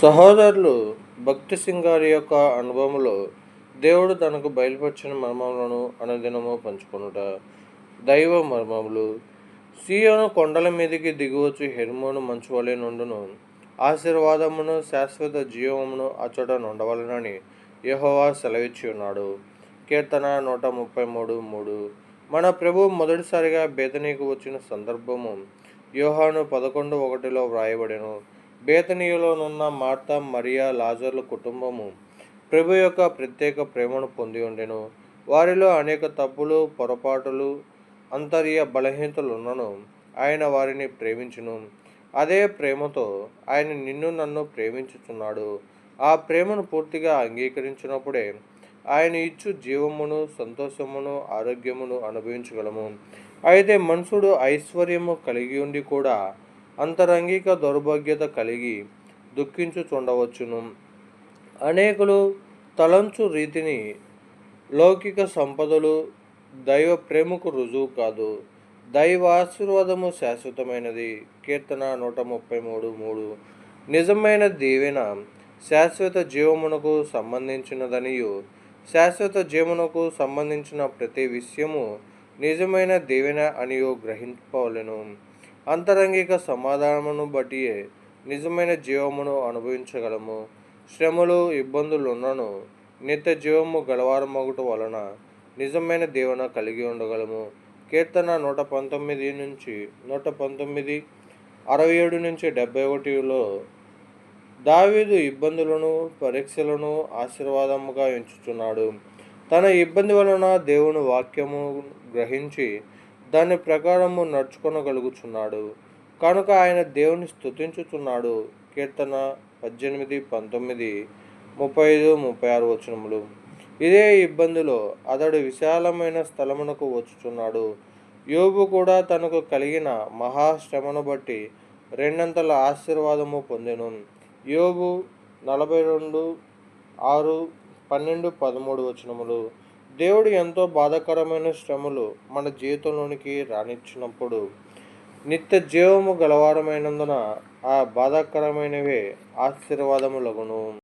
సహోదరులు భక్తి సింగ్ గారి యొక్క అనుభవంలో దేవుడు తనకు బయలుపరిచిన మర్మములను అనుదినము పంచుకొనుట. దైవ మర్మములు. సీయోను కొండల మీదకి దిగువచ్చు హెర్మోను మంచువలే నుండును. ఆశీర్వాదమును శాశ్వత జీవమును అచట నుండవలనని యహోవా సెలవిచ్చి ఉన్నాడు కీర్తన నూట ముప్పై మూడు మూడు. మన ప్రభు మొదటిసారిగా బేదనీకి వచ్చిన సందర్భము. యోహాను పదకొండు ఒకటిలో వ్రాయబడెను. బేతనీయులోనున్న మార్తా మరియా లాజర్ల కుటుంబము ప్రభు యొక్క ప్రత్యేక ప్రేమను పొంది ఉండెను. వారిలో అనేక తప్పులు పొరపాటులు అంతర్య బలహీనతలున్నను ఆయన వారిని ప్రేమించును. అదే ప్రేమతో ఆయన నిన్ను నన్ను ప్రేమించుచున్నాడు. ఆ ప్రేమను పూర్తిగా అంగీకరించినప్పుడే ఆయన ఇచ్చు జీవమును సంతోషమును ఆరోగ్యమును అనుభవించగలము. అయితే మనుషుడు ఐశ్వర్యము కలిగి ఉండి కూడా అంతరంగిక దౌర్భాగ్యత కలిగి దుఃఖించుచుండవచ్చును. అనేకులు తలంచు రీతిని లౌకిక సంపదలు దైవ ప్రేమకు రుజువు కాదు. దైవ ఆశీర్వాదము శాశ్వతమైనది. కీర్తన నూట ముప్పై మూడు మూడు. నిజమైన దీవెన శాశ్వత జీవమునకు సంబంధించినదనియు. శాశ్వత జీవమునకు సంబంధించిన ప్రతి విషయము నిజమైన దీవెన అనియు గ్రహింపవలెను. అంతరంగిక సమాధానమును బట్టియే నిజమైన జీవమును అనుభవించగలము. శ్రమలు ఇబ్బందులున్నను నిత్య జీవము గలవారమగుట వలన నిజమైన దీవెన కలిగి ఉండగలము. కీర్తన నూట పంతొమ్మిది నుంచి నూట పంతొమ్మిది అరవై ఏడు నుంచి డెబ్బై ఒకటిలో దావీదు ఇబ్బందులను పరీక్షలను ఆశీర్వాదముగా ఎంచుచున్నాడు. తన ఇబ్బంది వలన దేవుని వాక్యము గ్రహించి దాని ప్రకారము నడుచుకొనగలుగుచున్నాడు. కనుక ఆయన దేవుని స్తుతించుచున్నాడు. కీర్తన పద్దెనిమిది పంతొమ్మిది ముప్పై ఐదు ముప్పై ఆరు వచనములు. ఇదే ఇబ్బందిలో అతడు విశాలమైన స్థలమునకు వచ్చుచున్నాడు. యోబు కూడా తనకు కలిగిన మహాశ్రమను బట్టి రెండంతల ఆశీర్వాదము పొందెను. యోబు నలభై రెండు ఆరు పన్నెండు పదమూడు వచనములు. దేవుడు ఎంతో బాధాకరమైన శ్రమలు మన జీవితంలోనికి రానిచ్చినప్పుడు నిత్య జీవము గలవారమైనందున ఆ బాధాకరమైనవే ఆశీర్వాదములగును.